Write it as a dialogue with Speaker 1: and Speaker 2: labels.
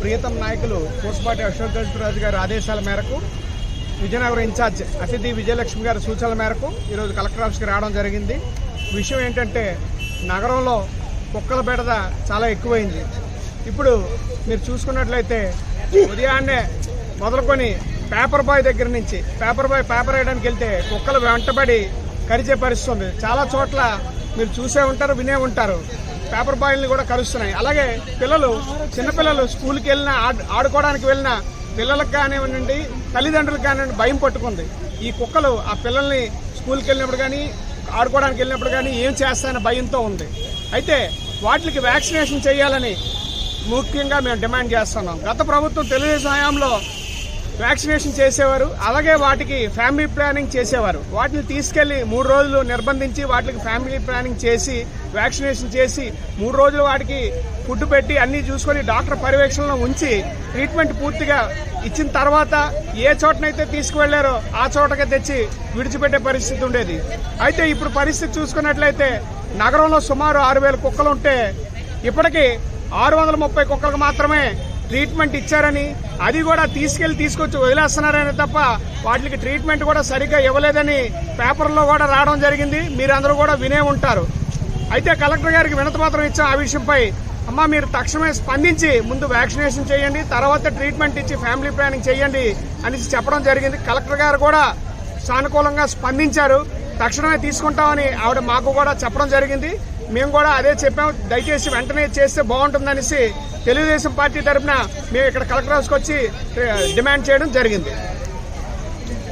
Speaker 1: ప్రియతమ నాయకులు పూసపాటి అశోక్ గజరాజు గారి ఆదేశాల మేరకు విజయనగరం ఇన్ఛార్జ్ అతిథి విజయలక్ష్మి గారి సూచనల మేరకు ఈరోజు కలెక్టర్ ఆఫీస్కి రావడం జరిగింది. విషయం ఏంటంటే నగరంలో కుక్కల బెడద చాలా ఎక్కువైంది. ఇప్పుడు మీరు చూసుకున్నట్లయితే ఉదయాన్నే మొదలుకొని పేపర్ బాయ్ దగ్గర నుంచి పేపర్ బాయ్ పేపర్ వేయడానికి వెళ్తే కుక్కలు వెంటబడి కరిచే పరిస్థితి ఉంది. చాలా చోట్ల మీరు చూసే ఉంటారు వినే ఉంటారు. పేపర్ బాయ్ని కూడా కలుస్తున్నాయి. అలాగే పిల్లలు చిన్నపిల్లలు స్కూల్కి వెళ్ళినా ఆడు- ఆడుకోవడానికి వెళ్ళినా పిల్లలకు కానివ్వండి తల్లిదండ్రులకు కానివ్వండి భయం పట్టుకుంది. ఈ కుక్కలు ఆ పిల్లల్ని స్కూల్కి వెళ్ళినప్పుడు కానీ ఆడుకోవడానికి వెళ్ళినప్పుడు కానీ ఏం చేస్తాయనే భయంతో ఉంది. అయితే వాటికి వ్యాక్సినేషన్ చేయాలని ముఖ్యంగా మేము డిమాండ్ చేస్తున్నాం. గత ప్రభుత్వం తెలుగుదేశం హయాంలో వ్యాక్సినేషన్ చేసేవారు అలాగే వాటికి ఫ్యామిలీ ప్లానింగ్ చేసేవారు. వాటిని తీసుకెళ్ళి మూడు రోజులు నిర్బంధించి వాటికి ఫ్యామిలీ ప్లానింగ్ చేసి వ్యాక్సినేషన్ చేసి మూడు రోజులు వాటికి ఫుడ్ పెట్టి అన్ని చూసుకొని డాక్టర్ పర్యవేక్షణలో ఉంచి ట్రీట్మెంట్ పూర్తిగా ఇచ్చిన తర్వాత ఏ చోటనైతే తీసుకువెళ్ళారో ఆ చోటకే తెచ్చి విడిచిపెట్టే పరిస్థితి ఉండేది. అయితే ఇప్పుడు పరిస్థితి చూసుకున్నట్లయితే నగరంలో సుమారు ఆరు వేల కుక్కలు ఉంటే ఇప్పటికీ ఆరు వందల ముప్పై కుక్కలకు మాత్రమే ట్రీట్మెంట్ ఇచ్చారని అది కూడా తీసుకెళ్ళి తీసుకొచ్చి వదిలేస్తున్నారని తప్ప వాటికి ట్రీట్మెంట్ కూడా సరిగ్గా ఇవ్వలేదని పేపర్లో కూడా రావడం జరిగింది. మీరందరూ కూడా వినే ఉంటారు. అయితే కలెక్టర్ గారికి వినతపత్రం ఇచ్చాం ఆ విషయంపై అమ్మా మీరు తక్షణమే స్పందించి ముందు వ్యాక్సినేషన్ చేయండి తర్వాత ట్రీట్మెంట్ ఇచ్చి ఫ్యామిలీ ప్లానింగ్ చేయండి అని చెప్పడం జరిగింది. కలెక్టర్ గారు కూడా సానుకూలంగా స్పందించారు. తక్షణమే తీసుకుంటామని ఆవిడ మాకు కూడా చెప్పడం జరిగింది. మేము కూడా అదే చెప్పాం. దయచేసి వెంటనే చేస్తే బాగుంటుందనేసి తెలుగుదేశం పార్టీ తరఫున మేము ఇక్కడ కలెక్టర్ హౌస్కి వచ్చి డిమాండ్ చేయడం జరిగింది.